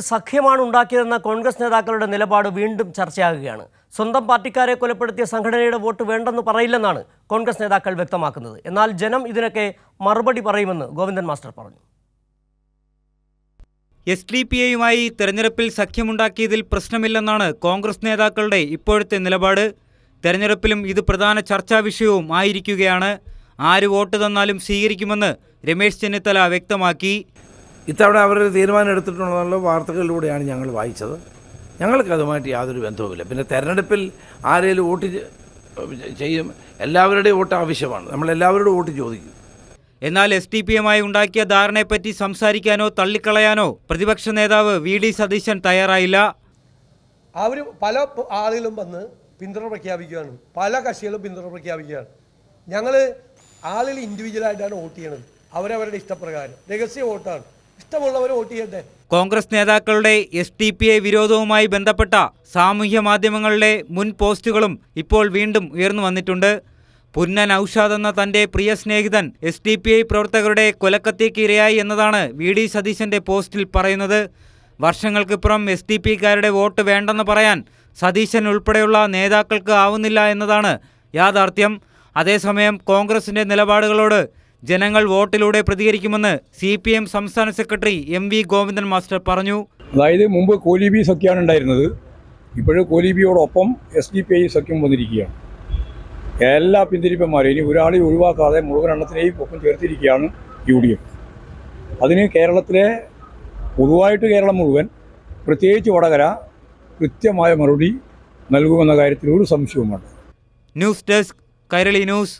സഖ്യമാണ് ഉണ്ടാക്കിയതെന്ന കോൺഗ്രസ് നേതാക്കളുടെ നിലപാട് വീണ്ടും ചർച്ചയാകുകയാണ്. സ്വന്തം പാർട്ടിക്കാരെ കൊലപ്പെടുത്തിയ സംഘടനയുടെ വോട്ട് വേണ്ടെന്ന് പറയില്ലെന്നാണ് കോൺഗ്രസ് നേതാക്കൾ വ്യക്തമാക്കുന്നത്. എന്നാൽ ജനം ഇതിനൊക്കെ മറുപടി പറയുമെന്ന് ഗോവിന്ദൻ മാസ്റ്റർ പറഞ്ഞു. എസ് ഡി പി എയുമായി തെരഞ്ഞെടുപ്പിൽ സഖ്യമുണ്ടാക്കിയതിൽ പ്രശ്നമില്ലെന്നാണ് കോൺഗ്രസ് നേതാക്കളുടെ ഇപ്പോഴത്തെ നിലപാട്. തെരഞ്ഞെടുപ്പിലും ഇത് പ്രധാന ചർച്ചാ വിഷയവും ആയിരിക്കുകയാണ്. ആര് വോട്ട് തന്നാലും സ്വീകരിക്കുമെന്ന് രമേശ് ചെന്നിത്തല വ്യക്തമാക്കി. ഇത്തവണ അവർ തീരുമാനം എടുത്തിട്ടുള്ള വാർത്തകളിലൂടെയാണ് ഞങ്ങൾ വായിച്ചത്. ഞങ്ങൾക്ക് അതുമായിട്ട് യാതൊരു ബന്ധവുമില്ല. പിന്നെ തെരഞ്ഞെടുപ്പിൽ ആരെങ്കിലും വോട്ട് ചെയ്യും എല്ലാവരുടെയും വോട്ട് ആവശ്യമാണ്. നമ്മൾ എല്ലാവരോടും വോട്ട് ചോദിക്കും. എന്നാൽ എസ് ഡി പി എമ്മായി ഉണ്ടാക്കിയ ധാരണയെപ്പറ്റി സംസാരിക്കാനോ തള്ളിക്കളയാനോ പ്രതിപക്ഷ നേതാവ് വി ഡി സതീശൻ തയ്യാറായില്ല. അവർ പല ആളുകളും വന്ന് പിന്തുണ പ്രഖ്യാപിക്കുകയാണ്. പല കക്ഷികളും പിന്തുണ പ്രഖ്യാപിക്കുകയാണ്. ഞങ്ങൾ ആളുകൾ ഇൻഡിവിജ്വലായിട്ടാണ് വോട്ട് ചെയ്യണത്. അവരവരുടെ ഇഷ്ടപ്രകാരം. രഹസ്യ വോട്ടാണ്. കോൺഗ്രസ് നേതാക്കളുടെ എസ് ഡി പി ഐ വിരോധവുമായി ബന്ധപ്പെട്ട സാമൂഹ്യ മാധ്യമങ്ങളിലെ മുൻ പോസ്റ്റുകളും ഇപ്പോൾ വീണ്ടും ഉയർന്നു വന്നിട്ടുണ്ട്. പുന്നൻ ഔഷാദ് എന്ന തന്റെ പ്രിയ സ്നേഹിതൻ എസ് ഡി പി ഐ പ്രവർത്തകരുടെ കൊലക്കത്തേക്ക് ഇരയായി എന്നതാണ് വി ഡി സതീശന്റെ പോസ്റ്റിൽ പറയുന്നത്. വർഷങ്ങൾക്കിപ്പുറം എസ് ഡി പിക്കാരുടെ വോട്ട് വേണ്ടെന്ന് പറയാൻ സതീശൻ ഉൾപ്പെടെയുള്ള നേതാക്കൾക്ക് ആവുന്നില്ല എന്നതാണ് യാഥാർത്ഥ്യം. അതേസമയം കോൺഗ്രസിന്റെ നിലപാടുകളോട് ജനങ്ങൾ വോട്ടിലൂടെ പ്രതികരിക്കുമെന്ന് സി പി എം സംസ്ഥാന secretary M V Govindan master പറഞ്ഞു. അതായത് മുമ്പ് കോലിബി സഖ്യമാണ് ഉണ്ടായിരുന്നത്. ഇപ്പോഴും കോലിബിയോടൊപ്പം എസ് ഡി പി ഐ സഖ്യം വന്നിരിക്കുകയാണ്. എല്ലാ പിന്തിരിപ്പന്മാരും ഇനി ഒരാളെയും ഒഴിവാക്കാതെ മുഴുവൻ എണ്ണത്തിനെയും ഒപ്പം ചേർത്തിരിക്കുകയാണ് യു ഡി എഫ്. അതിന് കേരളത്തിലെ പൊതുവായിട്ട് കേരളം മുഴുവൻ പ്രത്യേകിച്ച് വടകര കൃത്യമായ മറുപടി നൽകുമെന്ന കാര്യത്തിൽ ഒരു സംശയവുമുണ്ട്. News desk Kairali news.